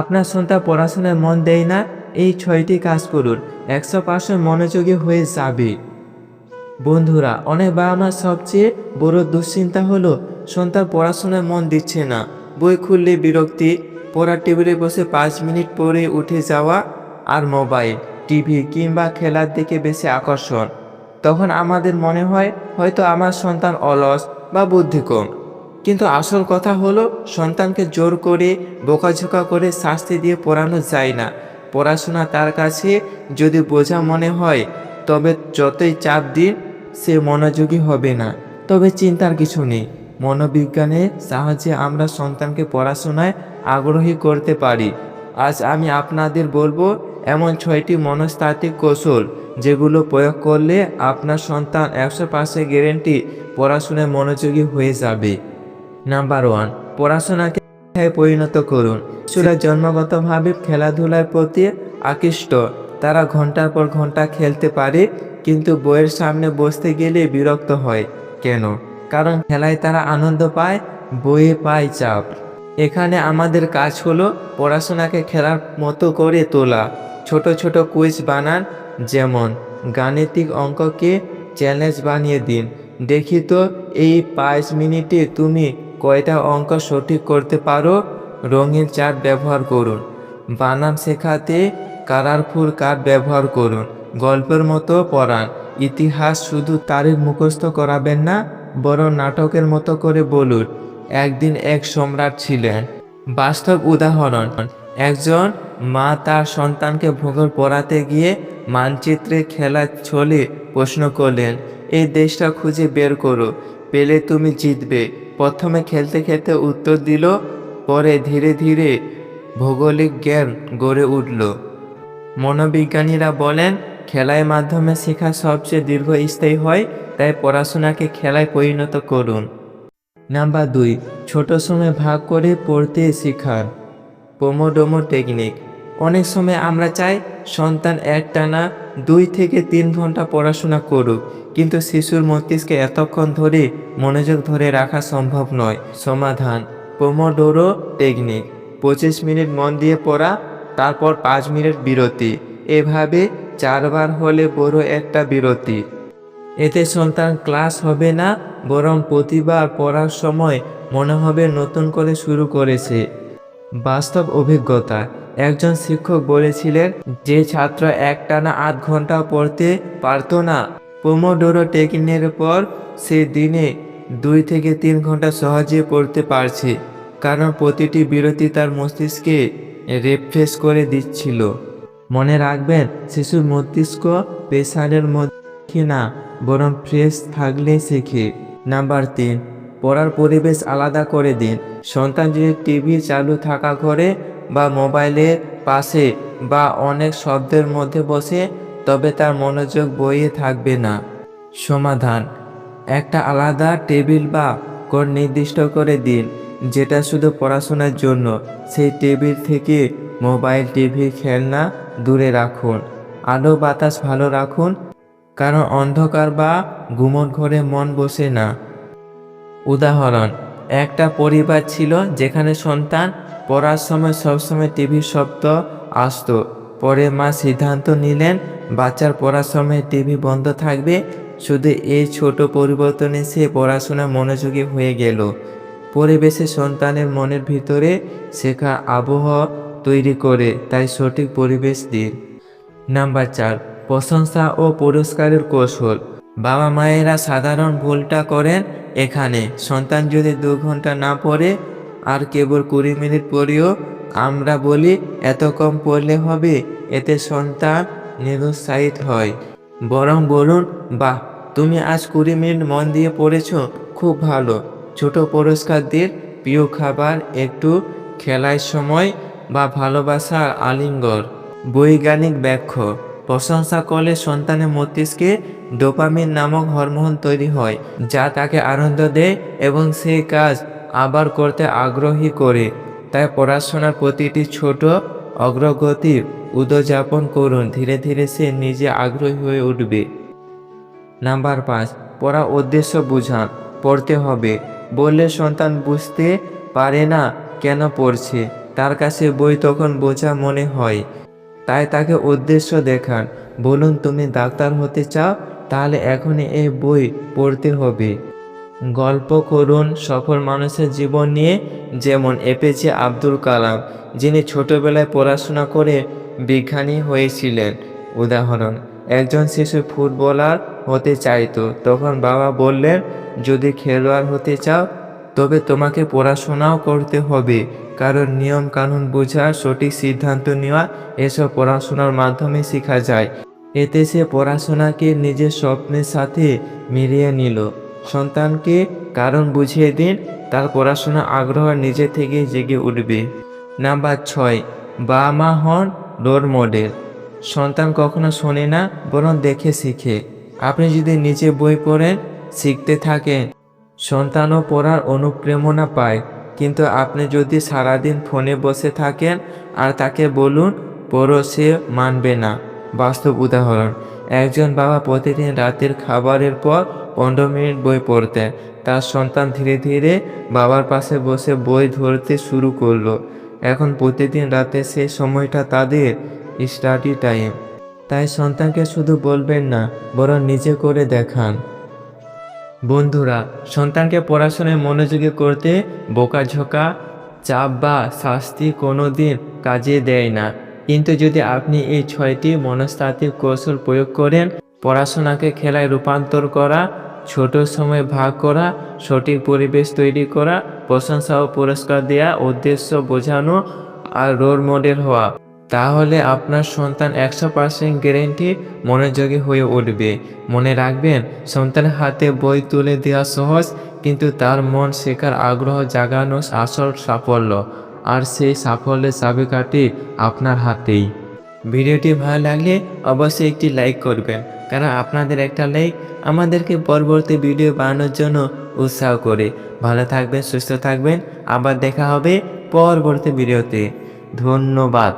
আপনার সন্তান পড়াশোনায় মন দেয় না, এই ছয়টি কাজ করুন, একশো পার্সেন্ট মনোযোগী হয়ে যাবে। বন্ধুরা, অনেক বাবা মার সবচেয়ে বড় দুশ্চিন্তা হলো, সন্তান পড়াশোনায় মন দিচ্ছে না, বই খুললে বিরক্তি, পড়ার টেবিলে বসে পাঁচ মিনিট পরে উঠে যাওয়া আর মোবাইল, টিভি কিংবা খেলার দিকে বেশি আকর্ষণ। তখন আমাদের মনে হয়, হয়তো আমার সন্তান অলস বা বুদ্ধি কম। কিন্তু আসল কথা হলো, সন্তানকে জোর করে, বোকাঝোকা করে শাস্তি দিয়ে পড়ানো যায় না। পড়াশোনা তার কাছে যদি বোঝা মনে হয়, তবে যতই চাপ দিন, সে মনোযোগী হবে না। তবে চিন্তার কিছু নেই। মনোবিজ্ঞানের সাহায্যে আমরা সন্তানকে পড়াশোনায় আগ্রহী করতে পারি। আজ আমি আপনাদের বলব, এমন ছয়টি মনস্তাত্ত্বিক কৌশল যেগুলো প্রয়োগ করলে আপনার সন্তান একশো পার্সেন্ট গ্যারেন্টি পড়াশোনায় মনোযোগী হয়ে যাবে। নাম্বার ওয়ান পড়াশোনাকে পরিণত করুন। শিশুরা জন্মগতভাবে খেলাধুলার প্রতি আকৃষ্ট। তারা ঘণ্টার পর ঘণ্টা খেলতে পারে, কিন্তু বইয়ের সামনে বসতে গেলে বিরক্ত হয়। কেন? কারণ খেলায় তারা আনন্দ পায়, বইয়ে পায় চাপ। এখানে আমাদের কাজ হলো পড়াশোনাকে খেলার মতো করে তোলা। ছোট ছোট কুইজ বানান, যেমন গাণিতিক অঙ্ককে চ্যালেঞ্জ বানিয়ে দিন। দেখি তো, এই পাঁচ মিনিটে তুমি কয়টা অঙ্ক সঠিক করতে পারো? রঙিন চার্ট ব্যবহার করুন। বানান শেখাতে কালারফুল কার্ড ব্যবহার করুন। গল্পের মতো পড়ান। ইতিহাস শুধু তারিখ মুখস্থ করাবেন না, বরং নাটকের মতো করে বলুন, একদিন এক সম্রাট ছিলেন। বাস্তব উদাহরণ, একজন মা তার সন্তানকে ভূগোল পড়াতে গিয়ে মানচিত্রে খেলা ছলে প্রশ্ন করলেন, এই দেশটা খুঁজে বের করো, পেলে তুমি জিতবে। প্রথমে খেলতে খেলতে উত্তর দিল, পরে ধীরে ধীরে ভৌগোলিক জ্ঞান গড়ে উঠল। মনোবিজ্ঞানীরা বলেন খেলার মাধ্যমে শেখা সবচেয়ে দীর্ঘস্থায়ী হয়, তাই পড়াশোনাকে খেলায় পরিণত করুন। নাম্বার দুই, ছোট সময় ভাগ করে পড়তে শেখান। Pomodoro technique. অনেক সময় আমরা চাই সন্তান একটানা দুই থেকে তিন ঘণ্টা পড়াশোনা করুক, কিন্তু শিশুর মস্তিষ্কে এতক্ষণ ধরে মনোযোগ ধরে রাখা সম্ভব নয়। সমাধান, পোমোডোরো টেকনিক। পঁচিশ মিনিট মন দিয়ে পড়া, তারপর পাঁচ মিনিট বিরতি। এভাবে চারবার হলে বড় একটা বিরতি। এতে সন্তান ক্লাস হবে না, বরং প্রতিবার পড়ার সময় মনে হবে নতুন করে শুরু করেছে। বাস্তব অভিজ্ঞতা একজন শিক্ষক বলেছিলেন, যে ছাত্র একটানা আধ ঘণ্টা পড়তে পারতো না। পোমোডোরো টেকনিকের পর সে দিনে দুই থেকে তিন ঘণ্টা সহজে পড়তে পারছে, কারণ প্রতিটি বিরতি তার মস্তিষ্কে রিফ্রেশ করে দিচ্ছিল। মনে রাখবেন, শিশুর মস্তিষ্ক পেশারের মধ্যে না, বরং ফ্রেশ থাকলে শেখে। নাম্বার তিন, পড়ার পরিবেশ আলাদা করে দিন। সন্তান যদি টিভি চালু থাকা ঘরে বা মোবাইলের পাশে বা অনেক শব্দের মধ্যে বসে, তবে তার মনোযোগ বইয়ে থাকবে না। সমাধান। একটা আলাদা টেবিল বা কোড নির্দিষ্ট করে দিন, যেটা শুধু পড়াশোনার জন্য। সেই টেবিল থেকে মোবাইল, টিভি, খেলনা দূরে রাখুন। আলো, বাতাস ভালো রাখুন, কারণ অন্ধকার বা গুমট ঘরে মন বসে না। উদাহরণ, একটা পরিবার ছিল যেখানে সন্তান পড়ার সময় সবসময় টিভির শব্দ আসতো। পরে মা সিদ্ধান্ত নিলেন, বাচ্চার পড়ার সময় টিভি বন্ধ থাকবে। শুধু এই ছোট পরিবর্তনে সে পড়াশোনা মনোযোগী হয়ে গেল। পরিবেশে সন্তানের মনের ভিতরে শেখা আবহাওয়া তৈরি করে, তাই সঠিক পরিবেশ দিন নাম্বার চার, প্রশংসা ও পুরস্কারের কৌশল। বাবা মায়েরা সাধারণ ভুলটা করেন এখানে। সন্তান যদি দু ঘণ্টা না পড়ে আর কেবল কুড়ি মিনিট পড়েও আমরা বলি, এত কম পড়লে হবে, এতে সন্তান নিরুৎসাহিত হয়। বরং বলুন, বাহ, তুমি আজ কুড়ি মিনিট মন দিয়ে পড়েছ, খুব ভালো। ছোট পুরস্কার দিন প্রিয় খাবার একটু খেলার সময় বা ভালোবাসার আলিঙ্গর বৈজ্ঞানিক ব্যাখ্যা, প্রশংসা করলে সন্তানের মস্তিষ্কে ডোপামিন নামক হরমোন তৈরি হয়, যা তাকে আনন্দ দেয় এবং সেই কাজ আবার করতে আগ্রহী করে, তাই পড়াশোনার প্রতিটি ছোট অগ্রগতি উদযাপন করুন। ধীরে ধীরে সে নিজে আগ্রহী হয়ে উঠবে। নাম্বার পাঁচ পড়া উদ্দেশ্য বুঝান। পড়তে হবে। বললে সন্তান বুঝতে পারে না কেন পড়ছে। তার কাছে বই তখন বোঝা মনে হয়। তাই তাকে উদ্দেশ্য দেখান। বলুন, তুমি ডাক্তার হতে চাও? তাহলে এখনই এই বই পড়তে হবে। গল্প করুন সফল মানুষের জীবন নিয়ে, যেমন এপিজে আব্দুল কালাম, যিনি ছোটবেলায় পড়াশোনা করে বিজ্ঞানী হয়েছিলেন। উদাহরণ, একজন শিশু ফুটবলার হতে চাইতো, তখন বাবা বললেন, যদি খেলোয়াড় হতে চাও, তবে তোমাকে পড়াশোনাও করতে হবে। কারণ নিয়ম কানুন বোঝা, সঠিক সিদ্ধান্ত নেওয়া, এসব পড়াশোনার মাধ্যমে শেখা যায়। এতে সে পড়াশোনাকে নিজের স্বপ্নের সাথে মিলিয়ে নিল। সন্তানকে কারণ বুঝিয়ে দিন, তার পড়াশোনা আগ্রহ নিজে থেকে জেগে উঠবে। নাম্বার ছয় বাবা মা হন রোল মডেল সন্তান কখনো শোনে না, বরং দেখে শিখে। আপনি যদি নিজে বই পড়েন, শিখতে থাকেন। সন্তানও পড়ার অনুপ্রেরণা পায়। কিন্তু আপনি যদি সারাদিন ফোনে বসে থাকেন, আর তাকে বলুন, পড়ো, সে মানবে না। বাস্তব উদাহরণ, একজন বাবা প্রতিদিন রাতের খাবারের পর পনেরো মিনিট বই পড়তেন তার সন্তান ধীরে ধীরে বাবার পাশে বসে বই ধরতে শুরু করল। এখন প্রতিদিন রাতে সেই সময়টা তাদের স্টাডি টাইম তাই সন্তানকে শুধু বলবেন না, বরং নিজে করে দেখান। বন্ধুরা, সন্তানকে পড়াশোনায় মনোযোগী করতে বোকাঝোকা, চাপ বা শাস্তি কোনো দিন কাজে দেয় না। কিন্তু যদি আপনি এই ছয়টি মনস্তাত্ত্বিক কৌশল প্রয়োগ করেন পড়াশোনাকে খেলায় রূপান্তর করা, ছোট সময় ভাগ করা, সঠিক পরিবেশ তৈরি করা, প্রশংসা ও পুরস্কার দেওয়া উদ্দেশ্য বোঝানো আর রোল মডেল হওয়া। তাহলে আপনার সন্তান একশো পার্সেন্ট গ্যারেন্টি মনোযোগী হয়ে উঠবে। মনে রাখবেন সন্তানের হাতে বই তুলে দেওয়া সহজ, কিন্তু তার মন শেখার আগ্রহ জাগানো আসল সাফল্য, আর সেই সাফল্যের চাবিকাঠি আপনার হাতেই। ভিডিওটি ভালো লাগলে অবশ্যই একটি লাইক করবেন। কারণ আপনাদের একটা লাইক আমাদেরকে পরবর্তী ভিডিও বানানোর জন্য উৎসাহ করে। ভালো থাকবেন, সুস্থ থাকবেন। আবার দেখা হবে পরবর্তী ভিডিওতে ধন্যবাদ।